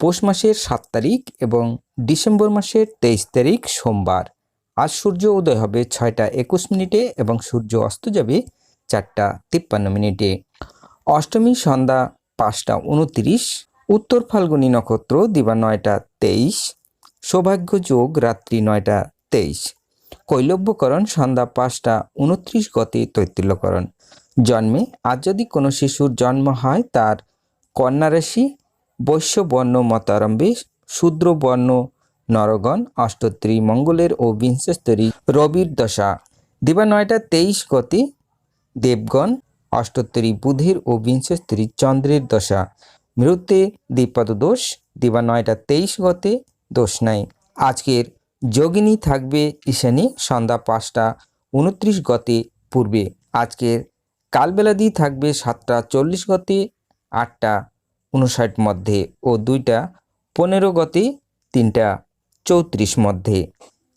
পৌষ মাসের সাত তারিখ এবং ডিসেম্বর মাসের তেইশ তারিখ সোমবার। আজ সূর্য উদয় হবে ছয়টা একুশ মিনিটে এবং সূর্য অস্ত যাবে চারটা তিপ্পান্ন মিনিটে। অষ্টমী সন্ধ্যা পাঁচটা উনত্রিশ, উত্তর ফাল্গুনী নক্ষত্র দিবা নয়টা তেইশ, সৌভাগ্য যোগ রাত্রি নয়টা তেইশ। কৈলব্যকরণ সন্ধ্যা পাঁচটা উনত্রিশ গতে তৈতিল্যকরণ জন্মে আজ যদি কোনো শিশুর জন্ম হয় তার কন্যা রাশি বৈশ্য বর্ণ মতারম্ভে শূদ্র বর্ণ নরগণ অষ্টোত্তরী মঙ্গলের ও বিংশস্তরী রবির দশা। দিবা নয়টা তেইশ গতি দেবগণ অষ্টোত্তরী বুধের ও বিংশস্তরী চন্দ্রের দশা। মৃত্যে দ্বিপদ দোষ, দিবা নয়টা তেইশ গতে দোষ নাই। আজকের যোগিনী থাকবে ঈশানী, সন্ধ্যা পাঁচটা উনত্রিশ গতে পূর্বে। আজকের কালবেলাদি থাকবে সাতটা চল্লিশ গতে আটটা। উনষাট মধ্যে ও দুইটা, পনেরো গতে, তিনটা, চৌত্রিশ মধ্যে।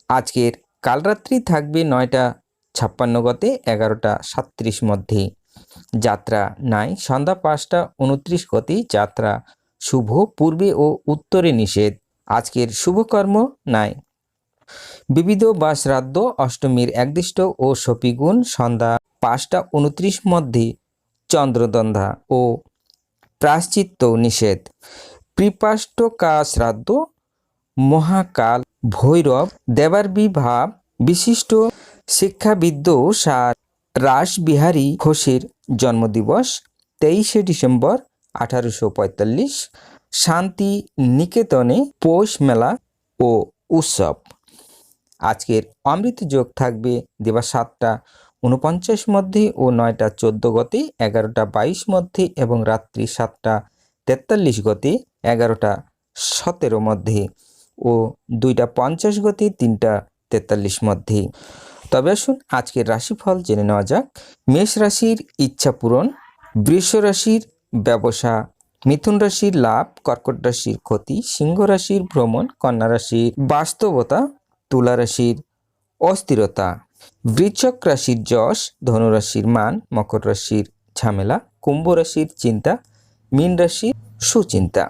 আজকের কালরাত্রি থাকবে নয়টা, ছাপ্পান্ন গতে এগারোটা সাত্রিশ মধ্যে। যাত্রা নাই, সন্ধ্যা পাঁচটা উনত্রিশ গতে, যাত্রা শুভ, পূর্বে ও উত্তরে নিষেধ। আজকের শুভকর্ম নাই। বিবিধ বা শ্রাদ্ধ, অষ্টমীর একদিষ্ট ও সপিগুণ, সন্ধ্যা পাঁচটা উনত্রিশ মধ্যে চন্দ্রদন্ধা ও প্রাশ্চিত্য নিষেধ। প্রিপাষ্টকা শ্রাদ্ধ মহাকাল, ভৈরব দেবার বিভাব বিশিষ্ট শিক্ষাবিদ্য সার, রাসবিহারী ঘোষের জন্মদিবস, তেইশে ডিসেম্বর আঠারোশো পঁয়তাল্লিশ শান্তি নিকেতনে পৌষ মেলা ও উৎসব। আজকের অমৃত যোগ থাকবে দেবা সাতটা উনপঞ্চাশ মধ্যে ও নয়টা চোদ্দ গতি, এগারোটা বাইশ মধ্যে এবং রাত্রি সাতটা তেতাল্লিশ গতি, এগারোটা সতেরো মধ্যে ও দুইটা পঞ্চাশ গতি, তিনটা তেতাল্লিশ মধ্যে। তবে আসুন আজকের রাশিফল জেনে নেওয়া যাক। মেষ রাশির ইচ্ছা পূরণ, বৃষ রাশির ব্যবসা, মিথুন রাশির লাভ, কর্কট রাশির ক্ষতি, সিংহ রাশির ভ্রমণ, কন্যা রাশির বাস্তবতা, তুলা রাশির অস্থিরতা। বৃশ্চক রাশির যশ ধনুরাশির মান মকর রাশির ঝামেলা কুম্ভ রাশির চিন্তা মীন রাশির সুচিন্তা।